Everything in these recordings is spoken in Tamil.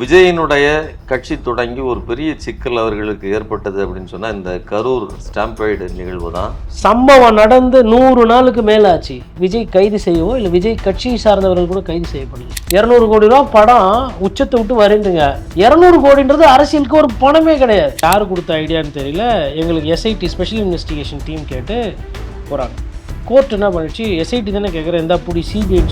விஜயனுடைய கட்சி தொடங்கி ஒரு பெரிய சிக்கல் அவர்களுக்கு ஏற்பட்டது அப்படின்னு சொன்னால் இந்த கரூர் ஸ்டாம்பைடு நிகழ்வு தான். சம்பவம் நடந்து நூறு நாளுக்கு மேலே ஆச்சு விஜய் கைது செய்யவோ இல்லை விஜய் கட்சியை சார்ந்தவர்கள் கூட கைது செய்யப்படல. இரநூறு கோடி ரூபா படம் உச்சத்தை விட்டு வருதுங்க இரநூறு கோடின்றது அரசியலுக்கு ஒரு பணமே கிடையாது. யார் கொடுத்த ஐடியான்னு தெரியல. எங்களுக்கு எஸ்ஐடி ஸ்பெஷல் இன்வெஸ்டிகேஷன் டீம் கேட்டு போகிறாங்க கோர்ட் என்ன பண்ணிச்சு? எஸ்ஐடி தானே கேட்குறேன் எந்த பிடி சிபிஐ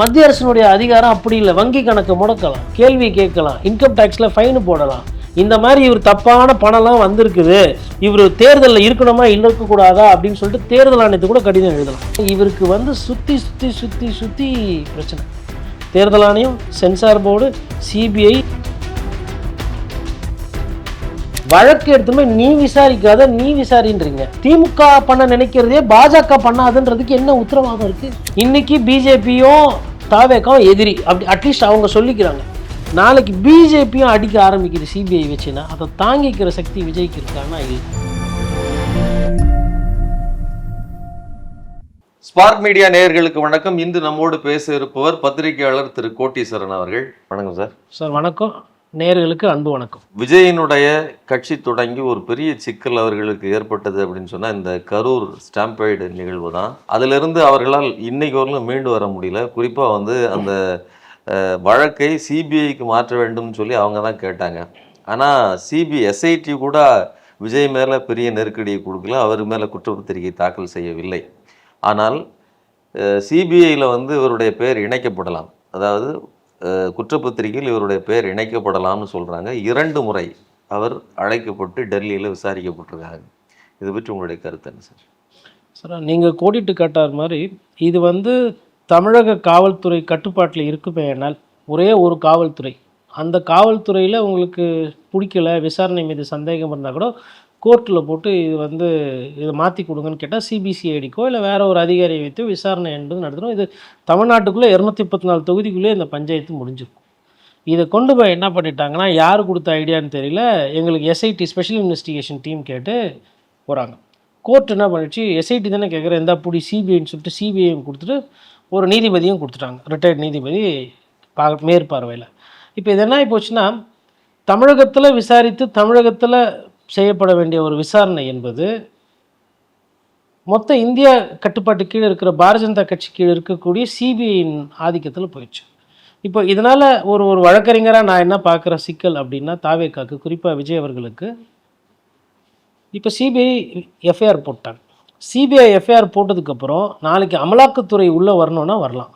மத்திய அரசினுடைய அதிகாரம் அப்படி இல்லை. வங்கி கணக்கு முடக்கலாம். கேள்வி கேட்கலாம். இன்கம் டேக்ஸில் ஃபைன் போடலாம். இந்த மாதிரி இவர் தப்பான பணம்லாம் வந்திருக்குது. இவர் தேர்தலில் இருக்கணுமா இல்லை இருக்கக்கூடாதா அப்படின்னு சொல்லிட்டு தேர்தல் ஆணையத்தை கூட கடிதம் எழுதலாம். இவருக்கு வந்து சுற்றி சுற்றி சுற்றி சுற்றி பிரச்சனை. தேர்தல் ஆணையம் சென்சார் போர்டு சிபிஐ வழக்கு எடுத்துமே நீ விசாரிக்காத நீ விசாரின்றீங்க. திமுக பண்ண நினைக்கிறதே பாஜக பண்ணாதுன்றதுக்கு என்ன உத்தரவாதம் இருக்கு? இன்னைக்கு பிஜேபியும் தாவேக்கும் எதிரி. அப்படி அட்லீஸ்ட் அவங்க சொல்லிக்கிறாங்க. நாளைக்கு பிஜேபியும் அடிக்க ஆரம்பிக்குது சிபிஐ வச்சுன்னா அதை தாங்கிக்கிற சக்தி விஜய்க்கு இருக்கான்னா இல்லை ஸ்பார்க் மீடியா நேயர்களுக்கு வணக்கம். இன்று நம்மோடு பேச இருப்பவர் பத்திரிகையாளர் திரு கோட்டீஸ்வரன் அவர்கள். வணக்கம் சார். சார் வணக்கம். நேர்களுக்கு அன்பு வணக்கம். விஜயனுடைய கட்சி தொடங்கி ஒரு பெரிய சிக்கல் அவர்களுக்கு ஏற்பட்டது அப்படின்னு சொன்னால் இந்த கரூர் ஸ்டாம்பைடு நிகழ்வு தான். அதிலிருந்து அவர்களால் இன்னைக்கு வரலும் மீண்டு வர முடியல. குறிப்பாக வந்து அந்த வழக்கை சிபிஐக்கு மாற்ற வேண்டும்னு சொல்லி அவங்க தான் கேட்டாங்க. ஆனால் சிபி எஸ்ஐடி கூட விஜய் மேலே பெரிய நெருக்கடியை கொடுக்கல. அவர் மேலே குற்றப்பத்திரிகை தாக்கல் செய்யவில்லை. ஆனால் சிபிஐயில் வந்து இவருடைய பெயர் இணைக்கப்படலாம். அதாவது குற்றப்பத்திரிகையில் இவருடைய பெயர் இணைக்கப்படலாம்னு சொல்கிறாங்க இரண்டு முறை அவர் அழைக்கப்பட்டு டெல்லியில் விசாரிக்கப்பட்டிருக்காங்க. இது பற்றி உங்களுடைய கருத்து என்ன சார்? சார் நீங்கள் கோடிட்டு காட்டார் மாதிரி இது வந்து தமிழக காவல்துறை கட்டுப்பாட்டில் இருக்குமே ஆனால் ஒரே ஒரு காவல்துறை. அந்த காவல்துறையில் உங்களுக்கு பிடிக்கல விசாரணை மீது சந்தேகம் இருந்தால் கூட கோர்ட்டில் போட்டு இது வந்து இதை மாற்றி கொடுங்கன்னு கேட்டால் சிபிசிஐடிக்கோ இல்லை வேற ஒரு அதிகாரியை வைத்து விசாரணை என்பது நடத்தணும். இது தமிழ்நாட்டுக்குள்ளே இரநூத்தி முப்பத்தி நாலு தொகுதிக்குள்ளே இந்த பஞ்சாயத்து முடிஞ்சிருக்கும். இதை கொண்டு போய் என்ன பண்ணிட்டாங்கன்னா யார் கொடுத்த ஐடியான்னு தெரியல எங்களுக்கு எஸ்ஐடி ஸ்பெஷல் இன்வெஸ்டிகேஷன் டீம் கேட்டு போகிறாங்க கோர்ட் என்ன பண்ணிச்சு எஸ்ஐடி தானே கேட்குறேன் எந்த அப்படி சிபிஐன்னு சொல்லிட்டு சிபிஐயும் கொடுத்துட்டு ஒரு நீதிபதியும் கொடுத்துட்டாங்க. ரிட்டையர்ட் நீதிபதி பா மேற்பார்வையில். இப்போ இது என்ன போச்சுன்னா தமிழகத்தில் விசாரித்து தமிழகத்தில் செய்யப்பட வேண்டிய ஒரு விசாரணை என்பது மொத்த இந்தியா கட்டுப்பாட்டு கீழே இருக்கிற பாரதிய ஜனதா கட்சி கீழே இருக்கக்கூடிய சிபிஐயின் ஆதிக்கத்தில் போயிடுச்சு. இப்போ இதனால் ஒரு ஒரு வழக்கறிஞராக நான் என்ன பார்க்குற சிக்கல் அப்படின்னா தாவேக்காக்கு குறிப்பாக விஜய் அவர்களுக்கு. இப்போ சிபிஐ எஃப்ஐஆர் போட்டாங்க. சிபிஐ எஃப்ஐஆர் போட்டதுக்கப்புறம் நாளைக்கு அமலாக்கத்துறை உள்ளே வரணுன்னா வரலாம்.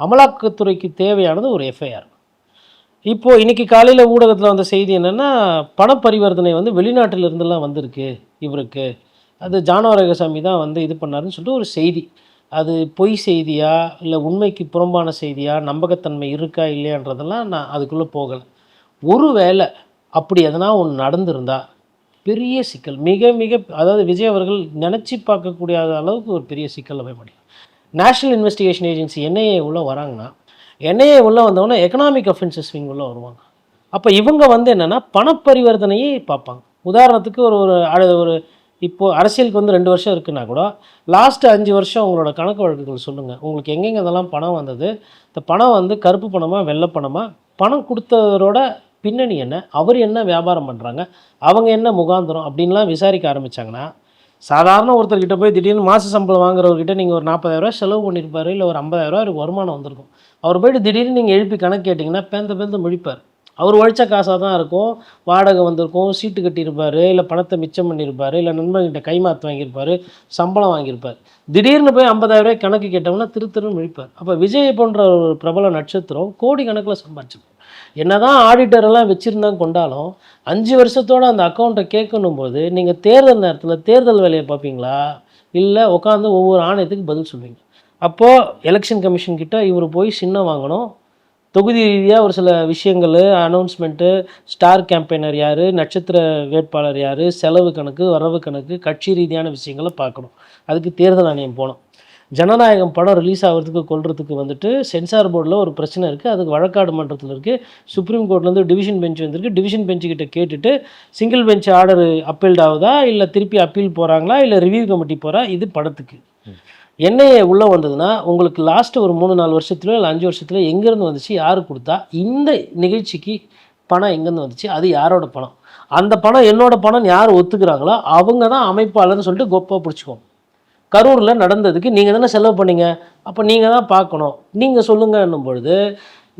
அமலாக்கத்துறைக்கு தேவையானது ஒரு எஃப்ஐஆர். இப்போது இன்றைக்கி காலையில் ஊடகத்தில் வந்த செய்தி என்னென்னா பணப்பரிவர்த்தனை வந்து வெளிநாட்டிலிருந்துலாம் வந்திருக்கு இவருக்கு. அது ஜானவரகசாமி தான் வந்து இது பண்ணாருன்னு சொல்லிட்டு ஒரு செய்தி. அது பொய் செய்தியா இல்லை உண்மைக்கு புறம்பான செய்தியா நம்பகத்தன்மை இருக்கா இல்லையான்றதெல்லாம் நான் அதுக்குள்ளே போகலை. ஒருவேளை அப்படி எதனா ஒன்று நடந்திருந்தா பெரிய சிக்கல் மிக மிக அதாவது விஜய் அவர்கள் நினச்சி பார்க்கக்கூடிய அளவுக்கு ஒரு பெரிய சிக்கல் அமைய முடியும் நேஷ்னல் இன்வெஸ்டிகேஷன் ஏஜென்சி என்ஐஏ உள்ளே வராங்கன்னா என்ஐஏ உள்ளே வந்தவொடனே எக்கனாமிக் அஃபென்சஸ் விங் உள்ளே வருவாங்க. அப்போ இவங்க வந்து என்னென்னா பணப்பரிவர்த்தனையை பார்ப்பாங்க. உதாரணத்துக்கு ஒரு ஒரு ஒரு இப்போ அரசியலுக்கு வந்து ரெண்டு வருஷம் இருக்குன்னா கூட லாஸ்ட்டு அஞ்சு வருஷம் உங்களோட கணக்கு வழக்குகள் சொல்லுங்கள் உங்களுக்கு எங்கெங்க இதெல்லாம் பணம் வந்தது? இந்த பணம் வந்து கருப்பு பணமாக வெள்ளை பணமாக பணம் கொடுத்தவரோட பின்னணி என்ன? அவர் என்ன வியாபாரம் பண்ணுறாங்க அவங்க என்ன முகாந்திரம்? அப்படின்லாம் விசாரிக்க ஆரம்பித்தாங்கன்னா சாதாரண ஒருத்தர்கிட்ட போய் திடீர்னு மாத சம்பளம் வாங்குறவர்கிட்ட நீங்கள் ஒரு நாற்பதாயிரரூவா செலவு பண்ணியிருப்பாரு இல்லை ஒரு ஐம்பதாயிரரூவா அவருக்கு வருமானம் வந்திருக்கும். அவர் போயிட்டு திடீர்னு நீங்கள் எழுப்பி கணக்கு கேட்டிங்கன்னா பேந்த பேந்த முழிப்பார். அவர் உழைச்ச காசாக தான் இருக்கும். வாடகை வந்திருக்கும் சீட்டு கட்டியிருப்பார் இல்லை பணத்தை மிச்சம் பண்ணியிருப்பார் இல்லை நண்பர்கிட்ட கைமாத்து வாங்கியிருப்பாரு சம்பளம் வாங்கியிருப்பார். திடீர்னு போய் 50000 ரூபாய் கணக்கு கேட்டோம்னா திரு திருன்னு முழிப்பார். அப்போ விஜய் போன்ற ஒரு பிரபல நட்சத்திரம் கோடி கணக்கில் சம்பாதிச்சிருப்பார் என்னதான் ஆடிட்டர் எல்லாம் வச்சுருந்தாங்க கொண்டாலும் அஞ்சு வருஷத்தோட அந்த அக்கௌண்ட்டை கேட்கணும் போது நீங்கள் தேர்தல் நேரத்தில் தேர்தல் வேலையை பார்ப்பீங்களா? இல்லை உட்காந்து ஒவ்வொரு ஆணையத்துக்கு பதில் சொல்வீங்க. அப்போது எலெக்ஷன் கமிஷன் கிட்ட இவர் போய் சின்னம் வாங்கணும். தொகுதி ரீதியாக ஒரு சில விஷயங்கள் அனௌன்ஸ்மெண்ட்டு ஸ்டார் கேம்பெயினர் யார் நட்சத்திர வேட்பாளர் யார் செலவு கணக்கு வரவு கணக்கு கட்சி ரீதியான விஷயங்களை பார்க்கணும். அதுக்கு தேர்தல் ஆணையம் போகணும். ஜனநாயகம் படம் ரிலீஸ் ஆகிறதுக்கு கொள்றதுக்கு வந்துட்டு சென்சார் போர்டில் ஒரு பிரச்சனை இருக்குது அதுக்கு வழக்காடு மன்றத்தில் இருக்குது சுப்ரீம் கோர்ட்லேருந்து டிவிஷன் பெஞ்ச் வந்திருக்கு. டிவிஷன் பெஞ்சு கிட்ட கேட்டுட்டு சிங்கிள் பெஞ்ச் ஆர்டர் அப்பீல்ட் ஆகுதா? இல்லை திருப்பி அப்பீல் போகிறாங்களா இல்லை ரிவ்யூ கமிட்டி போகிறா இது படத்துக்கு. என்ஐஏ உள்ளே வந்ததுன்னா உங்களுக்கு லாஸ்ட்டு ஒரு மூணு நாலு வருஷத்துல இல்லை அஞ்சு வருஷத்துல எங்கேருந்து வந்துச்சு யார் கொடுத்தா? இந்த நிகழ்ச்சிக்கு பணம் எங்கேருந்து வந்துச்சு? அது யாரோட பணம்? அந்த பணம் என்னோட பணம் யார் ஒத்துக்கிறாங்களோ அவங்க தான் அமைப்பாளர்னு சொல்லிட்டு கோப்பாக பிடிச்சிக்கோங்க கரூரில் நடந்ததுக்கு நீங்கள் தானே செலவு பண்ணீங்க. அப்போ நீங்கள் தான் பார்க்கணும். நீங்கள் சொல்லுங்கன்னும் பொழுது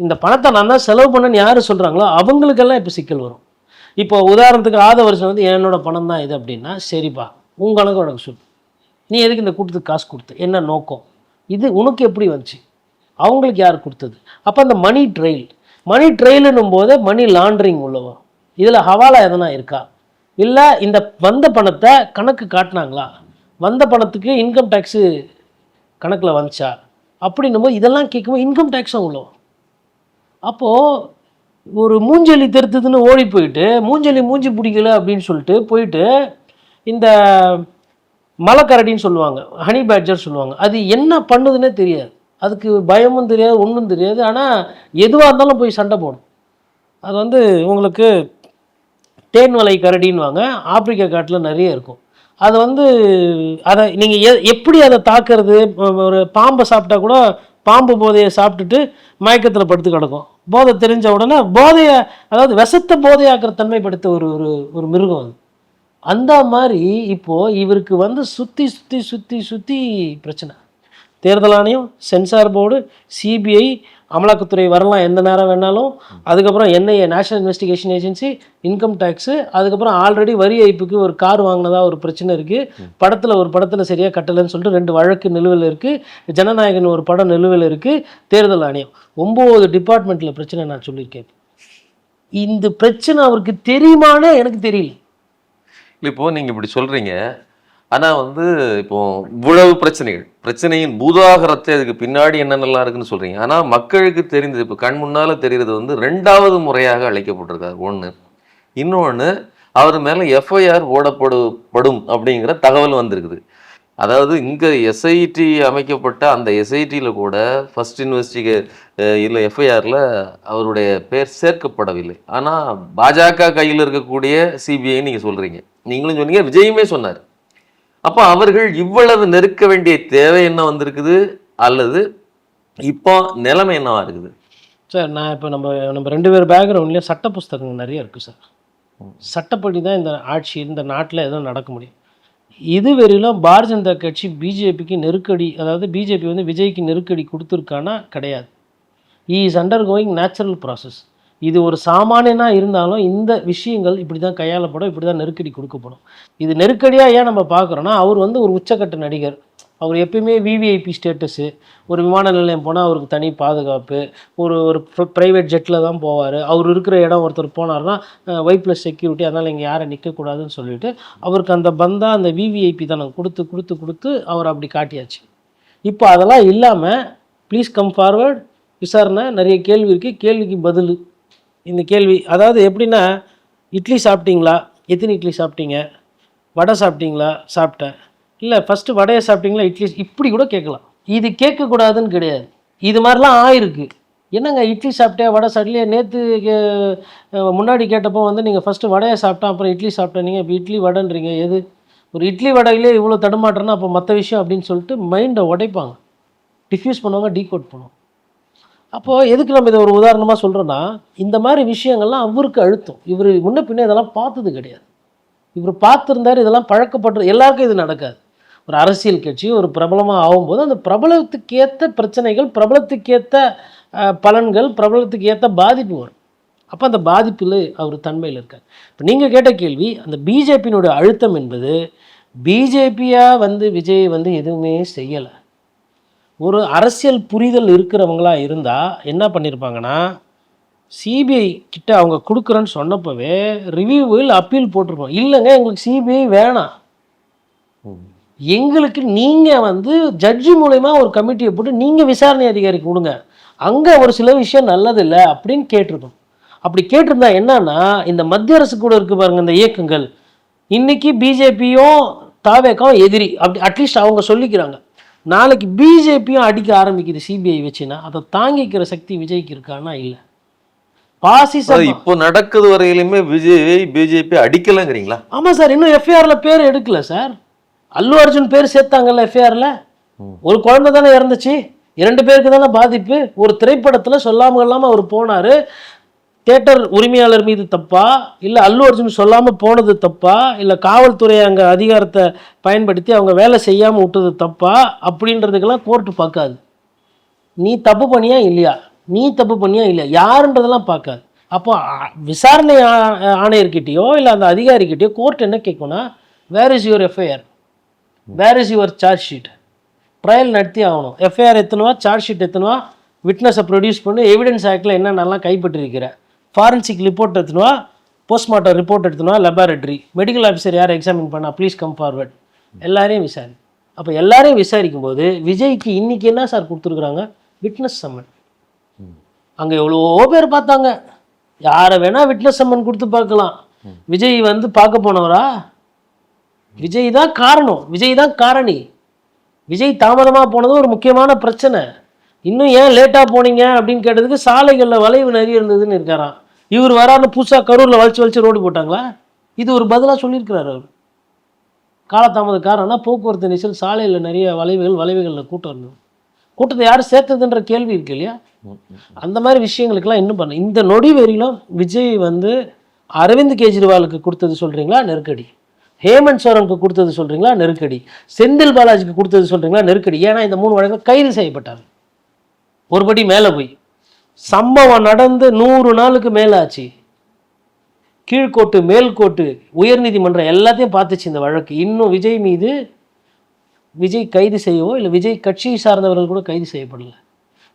இந்த பணத்தை நான் தான் செலவு பண்ணேன்னு யார் சொல்கிறாங்களோ அவங்களுக்கெல்லாம் இப்போ சிக்கல் வரும். இப்போ உதாரணத்துக்கு ஆத வருஷம் வந்து என்னோட பணம் தான் இது அப்படின்னா சரிப்பா உன் கணக்கு உனக்கு சொல். நீ எதுக்கு இந்த கூட்டத்துக்கு காசு கொடுத்த? என்ன நோக்கம்? இது உனக்கு எப்படி வந்துச்சு? அவங்களுக்கு யார் கொடுத்தது? அப்போ அந்த மணி ட்ரெயில் மணி ட்ரெயிலுன்னும் போது மணி லாண்ட்ரிங் உள்ளவா இதில் ஹவாலா எதனா இருக்கா? இல்லை இந்த வந்த பணத்தை கணக்கு காட்டினாங்களா? வந்த பணத்துக்கு இன்கம் டேக்ஸு கணக்கில் வந்துச்சா? அப்படின்னும் போது இதெல்லாம் கேட்கும்போது இன்கம் டேக்ஸும் அவ்வளோ அப்போது ஒரு மூஞ்சலி தெருத்துதுன்னு ஓடி போயிட்டு மூஞ்சலி மூஞ்சி பிடிக்கல அப்படின்னு சொல்லிட்டு போயிட்டு இந்த மலைக்கரடின்னு சொல்லுவாங்க ஹனி பேட்ஜர் சொல்லுவாங்க. அது என்ன பண்ணுதுன்னே தெரியாது. அதுக்கு பயமும் தெரியாது ஒன்றும் தெரியாது. ஆனால் எதுவாக இருந்தாலும் போய் சண்டை போடும். அது வந்து உங்களுக்கு தேன்வலை கரடின்னுவாங்க. ஆப்பிரிக்கா காட்டில் நிறைய இருக்கும். அதை வந்து அதை நீங்கள் எ எப்படி அதை தாக்குறது? ஒரு பாம்பை சாப்பிட்டா கூட பாம்பு போதையை சாப்பிட்டுட்டு மயக்கத்தில் படுத்து கிடக்கும். போதை தெரிஞ்ச உடனே போதையை அதாவது விஷத்தை போதையாக்குற தன்மைப்படுத்த ஒரு ஒரு ஒரு மிருகம் அது. அந்த மாதிரி இப்போது இவருக்கு வந்து சுற்றி சுற்றி சுற்றி சுற்றி பிரச்சனை. தேர்தல் ஆணையம் சென்சார் போர்டு சிபிஐ அமலாக்கத்துறை வரலாம் எந்த நேரம் வேணாலும். அதுக்கப்புறம் NIA national investigation agency income tax அதுக்கப்புறம் ஆல்ரெடி வரி ஏய்ப்புக்கு ஒரு கார் வாங்கினதா ஒரு பிரச்சனை இருக்குது படத்தில் ஒரு படத்தில் சரியாக கட்டலைன்னு சொல்லிட்டு ரெண்டு வழக்கு நிலுவையில் இருக்குது ஜனநாயகன் ஒரு படம் நிலுவையில் இருக்குது தேர்தல் ஆணையம். ஒம்பது டிபார்ட்மெண்ட்டில் பிரச்சனை நான் சொல்லியிருக்கேன். இந்த பிரச்சனை அவருக்கு தெரியுமான்னு எனக்கு தெரியல. இப்போ நீங்கள் இப்படி சொல்கிறீங்க ஆனால் வந்து இப்போ இவ்வளவு பிரச்சனைகள். பிரச்சனையின் பூதாகரத்தை அதுக்கு பின்னாடி என்னென்னலாம் இருக்குன்னு சொல்கிறீங்க ஆனால் மக்களுக்கு தெரிந்தது இப்போ கண் முன்னால் தெரிகிறது வந்து ரெண்டாவது முறையாக அழைக்கப்பட்டிருக்காரு. ஒன்று இன்னொன்று அவர் மேலே எஃப்ஐஆர் ஓடப்படுப்படும் அப்படிங்கிற தகவல் வந்திருக்குது. அதாவது இங்கே எஸ்ஐடி அமைக்கப்பட்ட அந்த எஸ்ஐடியில் கூட ஃபர்ஸ்ட் இன்வெஸ்டிகே இல்லை எஃப்ஐஆரில் அவருடைய பேர் சேர்க்கப்படவில்லை. ஆனால் பாஜக கையில் இருக்கக்கூடிய சிபிஐ நீங்கள் சொல்கிறீங்க நீங்களும் சொன்னீங்க விஜயுமே சொன்னார். அப்போ அவர்கள் இவ்வளவு நெருக்க வேண்டிய தேவை என்ன வந்திருக்குது? அல்லது இப்போ நிலைமை என்னவா இருக்குது? சார் நான் இப்போ நம்ம நம்ம ரெண்டு பேர் பேக்ரவுண்ட்லேயும் சட்ட புஸ்தகங்கள் நிறைய இருக்குது சார். சட்டப்படி தான் இந்த ஆட்சி இந்த நாட்டில் எதுவும் நடக்க முடியும். இதுவரையிலும் பாரதிய ஜனதா கட்சி பிஜேபிக்கு நெருக்கடி அதாவது பிஜேபி வந்து விஜய்க்கு நெருக்கடி கொடுத்துருக்கானா கிடையாது. இ is undergoing natural process இது ஒரு சாமானியனாக இருந்தாலும் இந்த விஷயங்கள் இப்படி தான் கையாளப்படும் இப்படி தான் நெருக்கடி கொடுக்கப்படும். இது நெருக்கடியாக ஏன் நம்ம பார்க்குறோன்னா அவர் வந்து ஒரு உச்சக்கட்ட நடிகர். அவர் எப்பயுமே விவிஐபி ஸ்டேட்டஸு ஒரு விமான நிலையம் போனால் அவருக்கு தனி பாதுகாப்பு ஒரு ஒரு ப்ரைவேட் ஜெட்டில் தான் போவார். அவர் இருக்கிற இடம் ஒருத்தர் போனார்னா ஒய் ப்ளஸ் செக்யூரிட்டி அதனால் இங்கே யாரை நிற்கக்கூடாதுன்னு சொல்லிட்டு அவருக்கு அந்த பந்தா அந்த விவிஐபி தானே கொடுத்து கொடுத்து கொடுத்து அவர் அப்படி காட்டியாச்சு. இப்போ அதெல்லாம் இல்லாமல் ப்ளீஸ் கம் ஃபார்வர்ட் விசாரணை நிறைய கேள்வி இருக்குது கேள்விக்கு பதில். இந்த கேள்வி அதாவது எப்படின்னா இட்லி சாப்பிட்டீங்களா? எத்தனை இட்லி சாப்பிட்டீங்க? வடை சாப்பிட்டீங்களா? சாப்பிட்டேன். இல்லை ஃபஸ்ட்டு வடையை சாப்பிட்டீங்களா? இட்லி இப்படி கூட கேட்கலாம். இது கேட்கக்கூடாதுன்னு கிடையாது. இது மாதிரிலாம் ஆயிருக்கு. என்னங்க இட்லி சாப்பிட்டே வடை சாப்பிட்லையே? நேற்று முன்னாடி கேட்டப்போ வந்து நீங்கள் ஃபஸ்ட்டு வடையை சாப்பிட்டா அப்புறம் இட்லி சாப்பிட்டேன் நீங்கள் இப்போ இட்லி வடைன்றீங்க. எது? ஒரு இட்லி வடையிலே இவ்வளோ தடுமாற்றம்னா அப்போ மற்ற விஷயம் அப்படின்னு சொல்லிட்டு மைண்டை உடைப்பாங்க. டிஃப்யூஸ் பண்ணுவாங்க டீகோட் பண்ணுவாங்க. அப்போது எதுக்கு நம்ம இதை ஒரு உதாரணமாக சொல்கிறோன்னா இந்த மாதிரி விஷயங்கள்லாம் அவருக்கு அழுத்தம். இவர் முன்ன பின்ன இதெல்லாம் பார்த்தது கிடையாது. இவர் பார்த்துருந்தார் இதெல்லாம் பழக்கப்பட்டு எல்லாருக்கும் இது நடக்காது. ஒரு அரசியல் கட்சி ஒரு பிரபலமாக ஆகும்போது அந்த பிரபலத்துக்கேற்ற பிரச்சனைகள் பிரபலத்துக்கேற்ற பலன்கள் பிரபலத்துக்கு ஏற்ற பாதிப்பு வரும். அப்போ அந்த பாதிப்பில் அவர் தன்மையில் இருக்கார். இப்போ நீங்கள் கேட்ட கேள்வி அந்த பிஜேபியினுடைய அழுத்தம் என்பது பிஜேபியாக வந்து விஜய் வந்து எதுவுமே செய்யலை. ஒரு அரசியல் புரிதல் இருக்கிறவங்களா இருந்தால் என்ன பண்ணியிருப்பாங்கன்னா சிபிஐ கிட்ட அவங்க கொடுக்குறேன்னு சொன்னப்பவே ரிவ்யூவில் அப்பீல் போட்டிருப்போம். இல்லைங்க எங்களுக்கு சிபிஐ வேணாம். எங்களுக்கு நீங்கள் வந்து ஜட்ஜி மூலயமா ஒரு கமிட்டியை போட்டு நீங்கள் விசாரணை அதிகாரிக்கு கொடுங்க. அங்கே ஒரு சில விஷயம் நல்லதில்லை அப்படின்னு கேட்டிருக்கோம் அப்படி கேட்டிருந்தா என்னன்னா இந்த மத்திய அரசு கூட இருக்கு பாருங்க இந்த இயக்கங்கள். இன்னைக்கு பிஜேபியும் தாவேக்காவும் எதிரி. அப்படி அட்லீஸ்ட் அவங்க சொல்லிக்கிறாங்க. நாளைக்கு பிஜேபியும் அடிக்க ஆரம்பிக்குது சிபிஐ வச்சுன்னா அதை தாங்கிக்கிற சக்தி விஜய்க்கு இருக்கான்னா இல்லை. பாசிசம் இப்போ நடக்குது வரையிலுமே விஜய் பிஜேபி அடிக்கலைங்கிறீங்களா? ஆமாம் சார் இன்னும் எஃப்ஐஆரில் பேர் எடுக்கல சார். அல்லு அர்ஜுன் பேர் சேர்த்தாங்கல்ல எஃப்ஐஆரில் ஒரு குழந்தை தானே இறந்துச்சு. இரண்டு பேருக்கு தானே பாதிப்பு. ஒரு திரைப்படத்துல சொல்லாம இல்லாம அவர் போனாரு. தேட்டர் உரிமையாளர் மீது தப்பா? இல்லை அல்லு அர்ஜுன் சொல்லாமல் போனது தப்பா? இல்லை காவல்துறை அங்கே அதிகாரத்தை பயன்படுத்தி அவங்க வேலை செய்யாமல் விட்டது தப்பா? அப்படின்றதுக்கெல்லாம் கோர்ட்டு பார்க்காது. நீ தப்பு பண்ணியா இல்லையா? நீ தப்பு பண்ணியா இல்லையா? யாருன்றதெல்லாம் பார்க்காது. அப்போ விசாரணை ஆணையர்கிட்டயோ இல்லை அந்த அதிகாரிக்கிட்டேயோ கோர்ட் என்ன கேட்கும்னா where is your FIR where is your charge sheet trial நடத்தி ஆகணும். எஃப்ஐஆர் எத்தனவா சார்ஜ் ஷீட் எத்தனவா விட்னஸை ப்ரொடியூஸ் பண்ணி எவிடன்ஸ் ஆக்டில் என்னென்னலாம் கைப்பற்றிருக்கிற. ஃபாரன்சிக் ரிப்போர்ட் எடுத்துனுவா போஸ்ட்மார்ட்டம் ரிப்போர்ட் எடுத்துனா லெபார்டரி மெடிக்கல் ஆஃபீஸர் யார் எக்ஸாமின் பண்ணா ப்ளீஸ் கம் ஃபார்வர்ட் எல்லாரையும் விசாரி. அப்போ எல்லாரையும் விசாரிக்கும் போது விஜய்க்கு இன்றைக்கி என்ன சார் கொடுத்துருக்குறாங்க? விட்னஸ் சம்மன் அங்கே எவ்வளவோ பேர் பார்த்தாங்க. யாரை வேணால் விட்னஸ் சம்மன் கொடுத்து பார்க்கலாம். விஜய் வந்து பார்க்க போனவரா? விஜய் தான் காரணம். விஜய் தான் காரணி. விஜய் தாமதமாக போனது ஒரு முக்கியமான பிரச்சனை. இன்னும் ஏன் லேட்டாக போனீங்க அப்படின்னு கேட்டதுக்கு சாலைகளில் வளைவு நிறைய இருந்ததுன்னு இருக்காராம். இவர் வரான்னு புதுசாக கரூரில் வலிச்சு வலிச்சு ரோடு போட்டாங்களா? இது ஒரு பதிலாக சொல்லியிருக்கிறார் அவர். காலதாமத காரணம்னா போக்குவரத்து நெரிசல் சாலையில் நிறைய வளைவுகள் வளைவுகளில் கூட்டம் இருந்தது. கூட்டத்தை யார் சேர்த்ததுன்ற கேள்வி இருக்கு இல்லையா? அந்த மாதிரி விஷயங்களுக்கெல்லாம் இன்னும் பண்ண இந்த நொடி வரையிலும் விஜய் வந்து அரவிந்த் கெஜ்ரிவாலுக்கு கொடுத்தது சொல்கிறீங்களா நெருக்கடி. ஹேமந்த் சோரனுக்கு கொடுத்தது சொல்கிறீங்களா நெருக்கடி. செந்தில் பாலாஜிக்கு கொடுத்தது சொல்கிறீங்களா நெருக்கடி. ஏன்னா இந்த மூணு வழக்கில் கைது செய்யப்பட்டார். ஒருபடி மேலே போய். சம்பவம் நடந்து நூறு நாளுக்கு மேல ஆச்சு கீழ்கோட்டு மேல்கோட்டு உயர்நீதிமன்றம் எல்லாத்தையும் பார்த்துச்சு இந்த வழக்கு. இன்னும் விஜய் மீது விஜய் கைது செய்யவோ இல்லை விஜய் கட்சியை சார்ந்தவர்கள் கூட கைது செய்யப்படல.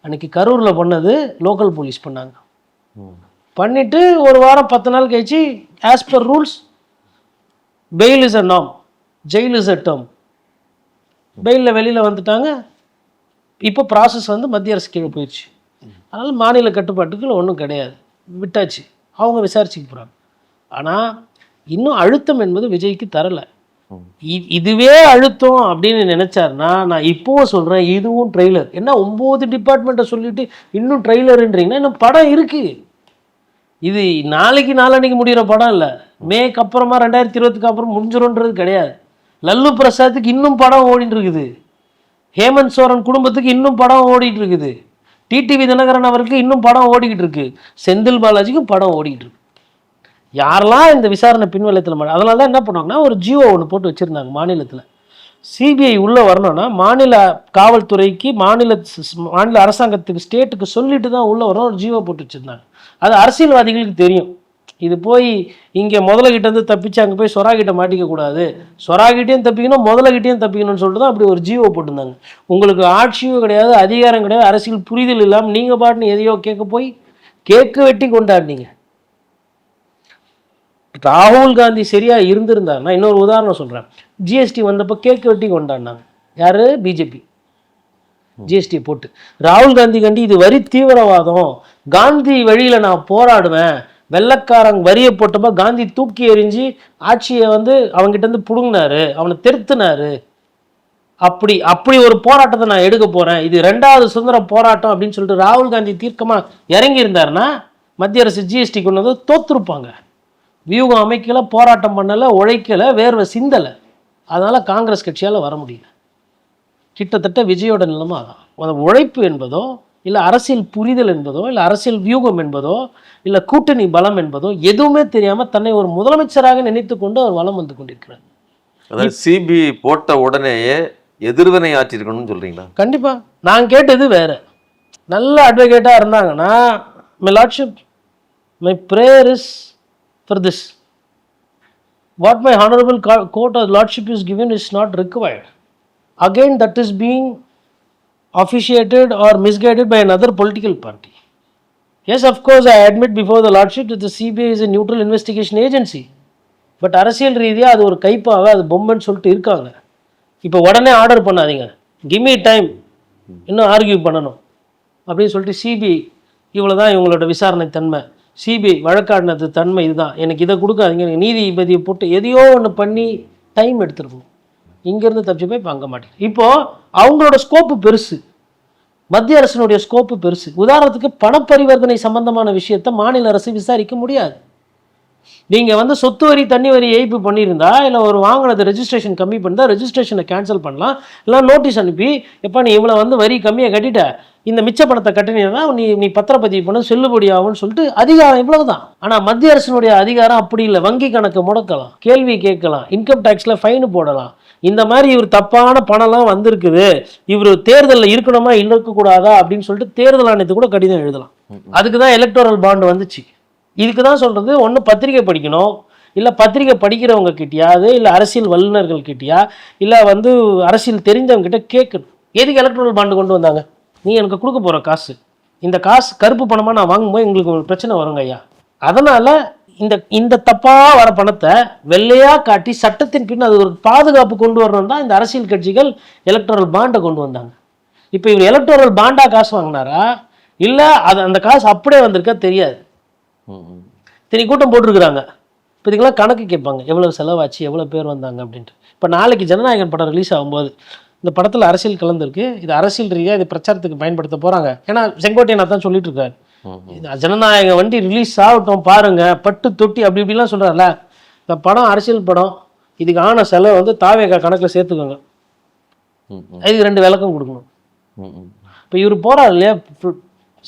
அன்னைக்கு கரூரில் பண்ணது லோக்கல் போலீஸ் பண்ணாங்க. பண்ணிட்டு ஒரு வாரம் பத்து நாள் கழிச்சு as per rules bail is a நாம் ஜெயில் இஸ் அ டேர்ம் பெயிலில் வெளியில் வந்துட்டாங்க. இப்போ ப்ராசஸ் வந்து மத்திய அரசு கீழே போயிடுச்சு. அதனால் மாநில கட்டுப்பாட்டுக்குள்ள ஒன்றும் கிடையாது. விட்டாச்சு. அவங்க விசாரிச்சுக்க போகிறாங்க ஆனால் இன்னும் அழுத்தம் என்பது விஜய்க்கு தரலை. இதுவே அழுத்தம் அப்படின்னு நினைச்சாருன்னா நான் இப்போவும் சொல்றேன் இதுவும் ட்ரெய்லர் என்ன ஒன்பது டிபார்ட்மெண்ட்டை சொல்லிட்டு இன்னும் ட்ரெய்லருன்றீங்கன்னா இன்னும் படம் இருக்கு. இது நாளைக்கு நாளன்னைக்கு முடிகிற படம் இல்லை. மேக்கு அப்புறமா ரெண்டாயிரத்தி இருபத்துக்கு அப்புறம் முடிஞ்சிரும்ன்றது கிடையாது. லல்லு பிரசாத்துக்கு இன்னும் படம் ஓடிட்டு இருக்குது. ஹேமந்த் சோரன் குடும்பத்துக்கு இன்னும் படம் ஓடிட்டு இருக்குது. டிடிவி தினகரன் அவருக்கு இன்னும் படம் ஓடிக்கிட்டு இருக்கு. செந்தில் பாலாஜிக்கும் படம் ஓடிக்கிட்டு இருக்கு. யாரெல்லாம் இந்த விசாரணை பின்வலயத்தில் அதனால தான் என்ன பண்ணுவாங்கன்னா ஒரு ஜியோ ஒன்று போட்டு வச்சுருந்தாங்க மாநிலத்தில். சிபிஐ உள்ளே வரணும்னா மாநில காவல்துறைக்கு மாநில மாநில அரசாங்கத்துக்கு ஸ்டேட்டுக்கு சொல்லிட்டு தான் உள்ளே வரணும் ஒரு ஜியோ போட்டு வச்சுருந்தாங்க. அது அரசியல்வாதிகளுக்கு தெரியும். இது போய் இங்கே முதலகிட்ட இருந்து தப்பிச்சு அங்கே போய் சொராகிட்ட மாட்டிக்க கூடாது. சொராகிட்டையும் தப்பிக்கணும் முதலகிட்டையும் தப்பிக்கணும்னு சொல்லிட்டு தான் அப்படி ஒரு ஜியோ போட்டிருந்தாங்க. உங்களுக்கு ஆட்சியும் கிடையாது அதிகாரம் கிடையாது அரசியல் புரிதல் இல்லாமல் நீங்கள் பாட்டுன்னு எதையோ கேட்க போய் கேக்கு வெட்டி கொண்டாடினீங்க. ராகுல் காந்தி சரியா இருந்திருந்தாருன்னா இன்னொரு உதாரணம் சொல்கிறேன் ஜிஎஸ்டி வந்தப்போ கேக்கு வெட்டி கொண்டாடினாங்க. யார்? பிஜேபி ஜிஎஸ்டி போட்டு. ராகுல் காந்தி கண்டி இது வரி தீவிரவாதம். காந்தி வழியில் நான் போராடுவேன். வெள்ளக்காரங்க வரியை போட்டப்போ காந்தி தூக்கி எறிஞ்சு ஆட்சியை வந்து அவங்ககிட்ட இருந்து புடுங்கினாரு. அவனை திருத்தினாரு. அப்படி அப்படி ஒரு போராட்டத்தை நான் எடுக்க போறேன். இது ரெண்டாவது சுதந்திர போராட்டம் அப்படின்னு சொல்லிட்டு ராகுல் காந்தி தீர்க்கமா இறங்கி இருந்தாருன்னா மத்திய அரசு ஜிஎஸ்டி கொண்டு வந்து தோத்துருப்பாங்க. வியூகம் அமைக்கல போராட்டம் பண்ணல உழைக்கல வேர்வை சிந்தலை. அதனால காங்கிரஸ் கட்சியால் வர முடியல. கிட்டத்தட்ட விஜயோட நிலைமை அதான். உழைப்பு என்பதோ இல்லை அரசியல் புரிதல் என்பதோ இல்லை அரசியல் வியூகம் என்பதோ இல்லை கூட்டணி பலம் என்பதோ எதுவுமே தெரியாம தன்னை ஒரு முதலமைச்சராக நினைத்து கொண்டு அவர் வலம் வந்து கொண்டிருக்கிறார். அதாவது சிபிஐ போட்ட உடனேயே எதிர்வினை ஆற்றிருக்கணும்னு சொல்றீங்களா? கண்டிப்பா. நான் கேட்டது வேற. நல்ல அட்வொகேட்டா இருந்தாங்கன்னா my lordship my prayer is for this what my honourable court of lordship is given is not required. Again that is being officiated or misguided by another political party. Yes of course i admit before the lordship that the cbi is a neutral investigation agency. But அரசியல் ரீதியாக அது ஒரு கைப்பாக அது பொம்மைன்னு சொல்லிட்டு இருக்காங்க. இப்போ உடனே ஆர்டர் பண்ணாதீங்க. கிம்மி டைம் இன்னும் ஆர்கியூ பண்ணணும். அப்படின்னு சொல்லிட்டு சிபிஐ இவ்வளோ தான் இவங்களோட விசாரணை தன்மை. சிபிஐ வழக்காடினது தன்மை இதுதான். எனக்கு இதை கொடுக்காதீங்க. எனக்கு நீதிபதியை போட்டு எதையோ ஒன்று பண்ணி டைம் எடுத்துருக்கணும் இங்கேருந்து தப்பிச்சு போய் இப்போ அங்கே மாட்டேன் இப்போது அவங்களோட ஸ்கோப்பு பெருசு. மத்திய அரசினுடைய ஸ்கோப்பு பெருசு. உதாரணத்துக்கு பணப்பரிவர்த்தனை சம்பந்தமான விஷயத்தை மாநில அரசு விசாரிக்க முடியாது. நீங்கள் வந்து சொத்து வரி தண்ணி வரி ஏய்ப்பு பண்ணியிருந்தா இல்லை ஒரு வாங்கினது ரெஜிஸ்ட்ரேஷன் கம்மி பண்ணிருந்தா ரெஜிஸ்ட்ரேஷனை கேன்சல் பண்ணலாம். இல்லை நோட்டீஸ் அனுப்பி எப்போ நீ இவ்வளோ வந்து வரி கம்மியாக கட்டிட்ட இந்த மிச்ச பணத்தை கட்டினீங்கன்னா நீ நீ பத்திரப்பதிவு பண்ண செல்லுபடி ஆகும்னு சொல்லிட்டு அதிகாரம் இவ்வளவு தான் ஆனால் மத்திய அரசினுடைய அதிகாரம் அப்படி இல்லை. வங்கி கணக்கு முடக்கலாம். கேள்வி கேட்கலாம். இன்கம் டேக்ஸில் ஃபைனு போடலாம். இந்த மாதிரி இவர் தப்பான பணம்லாம் வந்திருக்குது. இவர் தேர்தலில் இருக்கணுமா இருக்கக்கூடாதா அப்படின்னு சொல்லிட்டு தேர்தல் ஆணையத்துக்கு கூட கடிதம் எழுதலாம். அதுக்கு தான் எலக்டோரல் பாண்ட் வந்துச்சு. இதுக்கு தான் சொல்கிறது ஒன்று பத்திரிகை படிக்கணும் இல்லை பத்திரிகை படிக்கிறவங்க கிட்டயாவது இல்லை அரசியல் வல்லுநர்கள் கிட்டயா இல்லை வந்து அரசியல் தெரிஞ்சவங்க கிட்ட கேட்கணும். எதுக்கு எலக்ட்ரல் பாண்டு கொண்டு வந்தாங்க? நீ எனக்கு கொடுக்க போகிற காசு. இந்த காசு கருப்பு பணமாக நான் வாங்கும்போது எங்களுக்கு ஒரு பிரச்சனை வருங்க ஐயா. அதனால் இந்த இந்த தப்பாக வர பணத்தை வெள்ளையாக காட்டி சட்டத்தின் பின் அது ஒரு பாதுகாப்பு கொண்டு வரணும் தான் இந்த அரசியல் கட்சிகள் எலக்ட்ரல் பாண்டை கொண்டு வந்தாங்க. இப்போ இவர் எலக்ட்ரல் பாண்டாக காசு வாங்கினாரா? இல்லை அது அந்த காசு அப்படியே வந்திருக்கா தெரியாது. ம், ம். இத்தனை கூட்டம் போட்டிருக்கிறாங்க. இப்போ இதுக்கெல்லாம் கணக்கு கேட்பாங்க. எவ்வளோ செலவாச்சு எவ்வளோ பேர் வந்தாங்க அப்படின்ட்டு. இப்போ நாளைக்கு ஜனநாயகன் படம் ரிலீஸ் ஆகும்போது இந்த படத்தில் அரசியல் கலந்துருக்கு. இது அரசியல் ரீதியாக இது பிரச்சாரத்துக்கு பயன்படுத்த போகிறாங்க ஏன்னா செங்கோட்டையன் தான் சொல்லிட்டு இருக்காரு. ஜனநாயக வண்டி ரிலீஸ் ஆகட்டும் பாருங்க. பட்டு தொட்டி அப்படி இப்படிலாம் சொல்கிறார்ல இந்த படம் அரசியல் படம். இதுக்கு ஆன செலவு வந்து தாவேகா கணக்கில் சேர்த்துக்கோங்க. இதுக்கு ரெண்டு விளக்கம் கொடுக்கணும். இப்போ இவர் போகிறார் இல்லையா?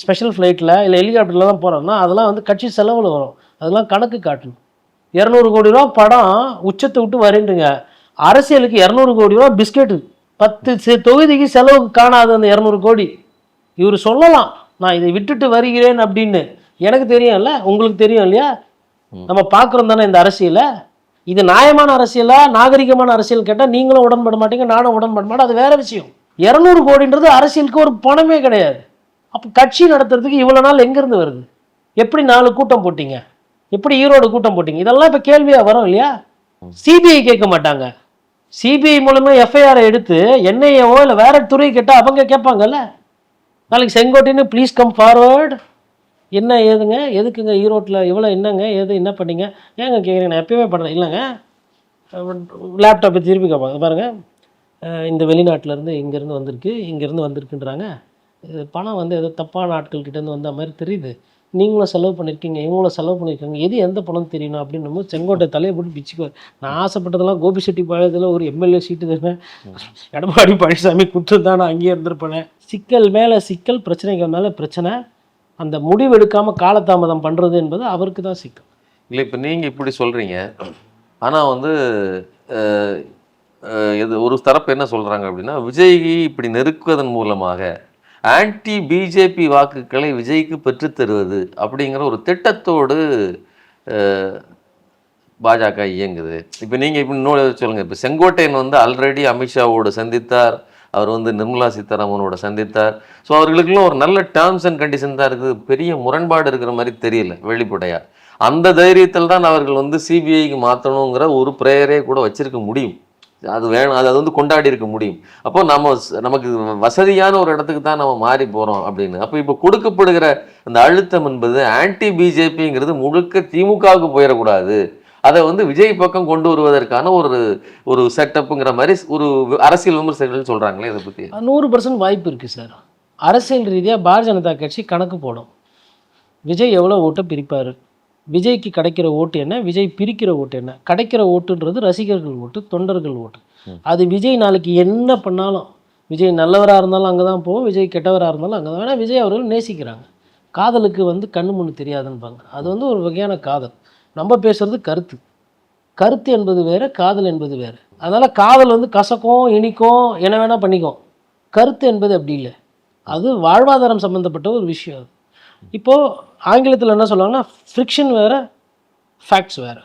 ஸ்பெஷல் ஃப்ளைட்டில் இல்லை ஹெலிகாப்டரில் தான் போகிறாருன்னா அதெல்லாம் வந்து கட்சி செலவில் வரும். அதெல்லாம் கணக்கு காட்டணும். இரநூறு கோடி ரூபா படம் உச்சத்தை விட்டு வரேன்றீங்க. அரசியலுக்கு இரநூறு கோடி ரூபா பிஸ்கெட்டு. பத்து தொகுதிக்கு செலவுக்கு காணாது அந்த இரநூறு கோடி. இவர் சொல்லலாம். நான் இதை விட்டுட்டு வருகிறேன் அப்படின்னு எனக்கு தெரியும்ல? உங்களுக்கு தெரியும் இல்லையா? நம்ம பார்க்குறோம் தானே இந்த அரசியலை? இது நியாயமான அரசியலா நாகரிகமான அரசியல் கேட்டால் நீங்களும் உடன்பட மாட்டீங்க நானும் உடன்பட மாட்டேன். அது வேற விஷயம். இரநூறு கோடின்றது அரசியலுக்கு ஒரு பணமே கிடையாது. அப்போ கட்சி நடத்துறதுக்கு இவ்வளோ நாள் எங்கேருந்து வருது? எப்படி நாலு கூட்டம் போட்டீங்க? எப்படி ஈரோடு கூட்டம் போட்டீங்க? இதெல்லாம் இப்போ கேள்வியாக வரும் இல்லையா? சிபிஐ கேட்க மாட்டாங்க. சிபிஐ மூலமா எஃப்ஐஆர் எடுத்து என்ஐஏவோ இல்லை வேற துறை கேட்டால் அவங்க கேட்பாங்கல்ல? நாளைக்கு செங்கோட்டைன்னு ப்ளீஸ் கம் ஃபார்வர்டு என்ன ஏதுங்க? எதுக்குங்க? ஈரோட்டில் எவ்வளோ என்னங்க? ஏது என்ன பண்ணீங்க? ஏங்க கேட்குறீங்க நான் எப்பயுமே பண்ணுறேன் இல்லைங்க. லேப்டாப்பை திருப்பி கேட்பாங்க பாருங்க. அஹ் இந்த வெளிநாட்டிலேருந்து இங்கேருந்து வந்திருக்கு. இங்கேருந்து வந்திருக்குன்றாங்க. இது பணம் வந்து ஏதோ தப்பான ஆட்கள் கிட்டேருந்து வந்த மாதிரி தெரியுது. நீங்களும் செலவு பண்ணியிருக்கீங்க இவங்களும் செலவு பண்ணியிருக்காங்க எது எந்த பணம் தெரியணும் அப்படின்னு போது செங்கோட்டை தலையை போட்டு பிச்சுக்குவார். நான் ஆசைப்பட்டதெல்லாம் கோபி செட்டி பாளையத்தில் ஒரு எம்எல்ஏ சீட்டு தருவேன். எடப்பாடி பழனிசாமி குற்றம் தான் நான் அங்கேயே இருந்திருப்பேன். சிக்கல் மேலே சிக்கல் பிரச்சனைகள் மேலே பிரச்சனை அந்த முடிவு எடுக்காமல் காலதாமதம் பண்ணுறது என்பது அவருக்கு தான் சிக்கல். இல்லை இப்போ நீங்கள் இப்படி சொல்கிறீங்க ஆனால் வந்து இது ஒரு தரப்பு என்ன சொல்கிறாங்க அப்படின்னா விஜய் இப்படி நெருக்குவதன் மூலமாக ஆன்டி பிஜேபி வாக்குகளை விஜய்க்கு பெற்றுத்தருவது அப்படிங்கிற ஒரு திட்டத்தோடு பாஜக இயங்குது. இப்போ நீங்கள் இப்போ இன்னொரு சொல்லுங்கள் இப்போ செங்கோட்டையன் வந்து ஆல்ரெடி அமித்ஷாவோடு சந்தித்தார். அவர் வந்து நிர்மலா சீதாராமனோட சந்தித்தார். ஸோ அவர்களுக்குள்ள ஒரு நல்ல டேர்ம்ஸ் அண்ட் கண்டிஷன் தான் இருக்குது. பெரிய முரண்பாடு இருக்கிற மாதிரி தெரியல வெளிப்படையாக அந்த தைரியத்தில் தான் அவர்கள் வந்து சிபிஐக்கு மாற்றணுங்கிற ஒரு ப்ரேயரே கூட வச்சிருக்க முடியும். அது வேணும் அது அது வந்து கொண்டாடி இருக்க முடியும். அப்போ நம்ம நமக்கு வசதியான ஒரு இடத்துக்கு தான் நம்ம மாறி போகிறோம் அப்படின்னு. அப்போ இப்போ கொடுக்கப்படுகிற அந்த அழுத்தம் என்பது ஆன்டி பிஜேபிங்கிறது முழுக்க திமுகவுக்கு போயிடக்கூடாது. அதை வந்து விஜய் பக்கம் கொண்டு வருவதற்கான ஒரு ஒரு செட்டப்புங்கிற மாதிரி ஒரு அரசியல் விமர்சகர்கள் சொல்றாங்களே இதை பத்தி. நூறு பர்சன்ட் வாய்ப்பு இருக்குது சார் அரசியல் ரீதியாக பாரதிய ஜனதா கட்சி கணக்கு போடும். விஜய் எவ்வளோ ஓட்டை பிரிப்பார்? விஜய்க்கு கிடைக்கிற ஓட்டு என்ன? விஜய் பிரிக்கிற ஓட்டு என்ன? கிடைக்கிற ஓட்டுன்றது ரசிகர்கள் ஓட்டு தொண்டர்கள் ஓட்டு. அது விஜய் நாளைக்கு என்ன பண்ணாலும் விஜய் நல்லவராக இருந்தாலும் அங்கே தான் போவோம் விஜய் கெட்டவராக இருந்தாலும் அங்கே தான் ஏன்னா விஜய் அவர்கள் நேசிக்கிறாங்க. காதலுக்கு வந்து கண்ணு முன்னு தெரியாதுன்பாங்க. அது வந்து ஒரு வகையான காதல். நம்ம பேசுறது கருத்து. கருத்து என்பது வேறு காதல் என்பது வேறு. அதனால் காதல் வந்து கசக்கும் இனிக்கும் என்ன வேணால் பண்ணிக்கும். கருத்து என்பது அப்படி இல்லை. அது வாழ்வாதாரம் சம்மந்தப்பட்ட ஒரு விஷயம் அது. இப்போது ஆங்கிலத்தில் என்ன சொல்லுவாங்கன்னா ஃப்ரிக்ஷன் வேறு ஃபேக்ட்ஸ் வேறு.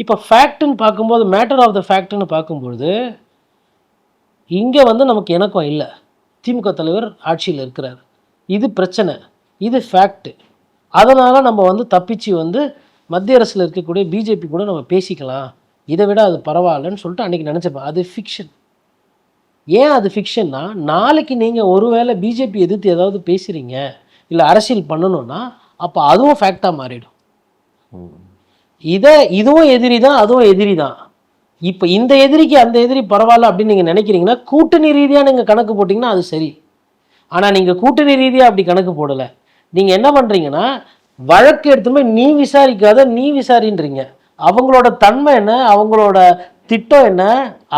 இப்போ ஃபேக்ட்டுன்னு பார்க்கும்போது மேட்டர் ஆஃப் த ஃபேக்ட்டுன்னு பார்க்கும்பொழுது இங்கே வந்து நமக்கு இணக்கம் இல்லை. திமுக தலைவர் ஆட்சியில் இருக்கிறார். இது பிரச்சனை. இது ஃபேக்ட்டு அதனால் நம்ம வந்து தப்பிச்சு வந்து மத்திய அரசில் இருக்கக்கூடிய பிஜேபி கூட நம்ம பேசிக்கலாம். இதை விட அது பரவாயில்லன்னு சொல்லிட்டு அன்றைக்கி நினச்சப்ப அது ஃபிக்ஷன் ஏன் அது ஃபிக்ஷன்னா நாளைக்கு நீங்கள் ஒருவேளை பிஜேபி எதிர்த்து ஏதாவது பேசுகிறீங்க இல்லை அரசியல் பண்ணணும்னா அப்போ அதுவும் ஃபேக்டாக மாறிடும். இதை இதுவும் எதிரி தான் அதுவும் எதிரி தான். இப்போ இந்த எதிரிக்கு அந்த எதிரி பரவாயில்ல அப்படின்னு நீங்கள் நினைக்கிறீங்கன்னா கூட்டணி ரீதியாக நீங்கள் கணக்கு போட்டிங்கன்னா அது சரி. ஆனால் நீங்கள் கூட்டணி ரீதியாக அப்படி கணக்கு போடலை. நீங்கள் என்ன பண்ணுறீங்கன்னா வழக்கு எடுத்துமே நீ விசாரிக்காத நீ விசாரின்றீங்க. அவங்களோட தன்மை என்ன? அவங்களோட திட்டம் என்ன?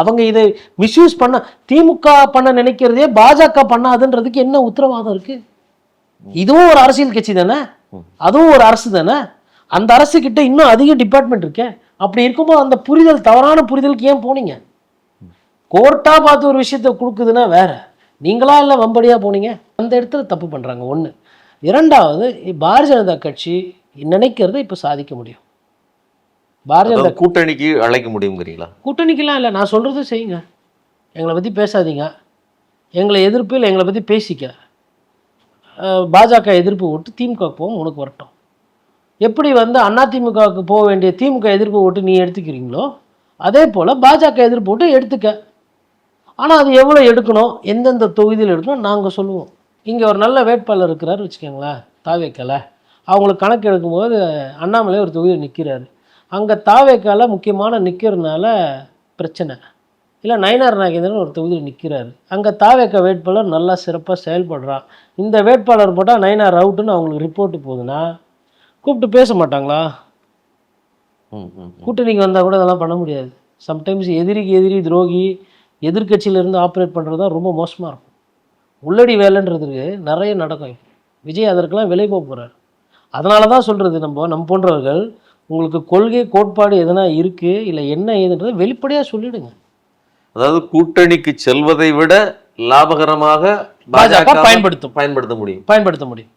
அவங்க இதை மிஸ்யூஸ் பண்ண திமுக பண்ண நினைக்கிறதே பாஜக பண்ணாதுன்றதுக்கு என்ன உத்தரவாதம் இருக்கு? இதுவும் ஒரு அரசியல் கட்சி தானே? அதுவும் ஒரு அரசு தானே? அந்த அரசு கிட்ட இன்னும் அதிக டிபார்ட்மெண்ட் இருக்கேன் அப்படி இருக்கும்போது அந்த புரிதல் தவறான புரிதலுக்கு ஏன் போனீங்க? கோர்ட்டா பார்த்து ஒரு விஷயத்த கொடுக்குதுன்னா வேற. நீங்களா இல்லை வம்படியா போனீங்க? அந்த இடத்துல தப்பு பண்றாங்க. ஒன்று இரண்டாவது பாரதிய ஜனதா கட்சி நினைக்கிறத இப்போ சாதிக்க முடியும். பாரதிய ஜனதா கூட்டணிக்கு அழைக்க முடியுங்கிறீங்களா? கூட்டணிக்கெல்லாம் இல்லை நான் சொல்கிறத செய்யுங்க. எங்களை பற்றி பேசாதீங்க. எங்களை எதிர்ப்பு இல்லை எங்களை பற்றி பேசிக்க. பாஜக எதிர்ப்பு விட்டு திமுக போவோம் உனக்கு வரட்டும். எப்படி வந்து அதிமுகவுக்கு போக வேண்டிய திமுக எதிர்ப்பு ஓட்டு நீ எடுத்துக்கிறீங்களோ அதே போல் பாஜக எதிர்ப்பு ஓட்டு எடுத்துக்க. ஆனால் அது எவ்வளோ எடுக்கணும் எந்தெந்த தொகுதியில் எடுக்கணும் நாங்கள் சொல்லுவோம். இங்கே ஒரு நல்ல வேட்பாளர் இருக்கிறாரு வச்சுக்கோங்களேன் தாவேக்கல. அவங்களுக்கு கணக்கு எடுக்கும்போது அண்ணாமலை ஒரு தொகுதியில் நிற்கிறாரு அங்கே தாவேக்கால முக்கியமான நிற்கிறதுனால பிரச்சனை. இல்லை நயனார் நாகேந்திரன் ஒரு தொகுதியில் நிற்கிறாரு அங்கே தாவேக்கா வேட்பாளர் நல்லா சிறப்பாக செயல்படுறான். இந்த வேட்பாளர் போட்டால் நயனார் அவுட்டுன்னு அவங்களுக்கு ரிப்போர்ட்டு போகுதுன்னா கூப்பிட்டு பேச மாட்டாங்களா. கூட்டணிக்கு வந்தால் கூட அதெல்லாம் பண்ண முடியாது. சம்டைம்ஸ் எதிரிக்கு எதிரி துரோகி எதிர்க்கட்சியில இருந்து ஆப்ரேட் பண்ணுறது தான் ரொம்ப மோசமாக இருக்கும். உள்ளடி வேலைன்றதுக்கு நிறைய நடக்கும். விஜய் அதற்கெல்லாம் விலை போக போகிறார் அதனால தான் சொல்கிறது நம்ம நம்ம போன்றவர்கள் உங்களுக்கு கொள்கை கோட்பாடு எதனா இருக்குது இல்லை என்ன ஏதுன்றதை வெளிப்படையாக சொல்லிடுங்க. அதாவது கூட்டணிக்கு செல்வதை விட லாபகரமாக பாஜக பாஜக பயன்படுத்தும். பயன்படுத்த முடியும். பயன்படுத்த முடியும்.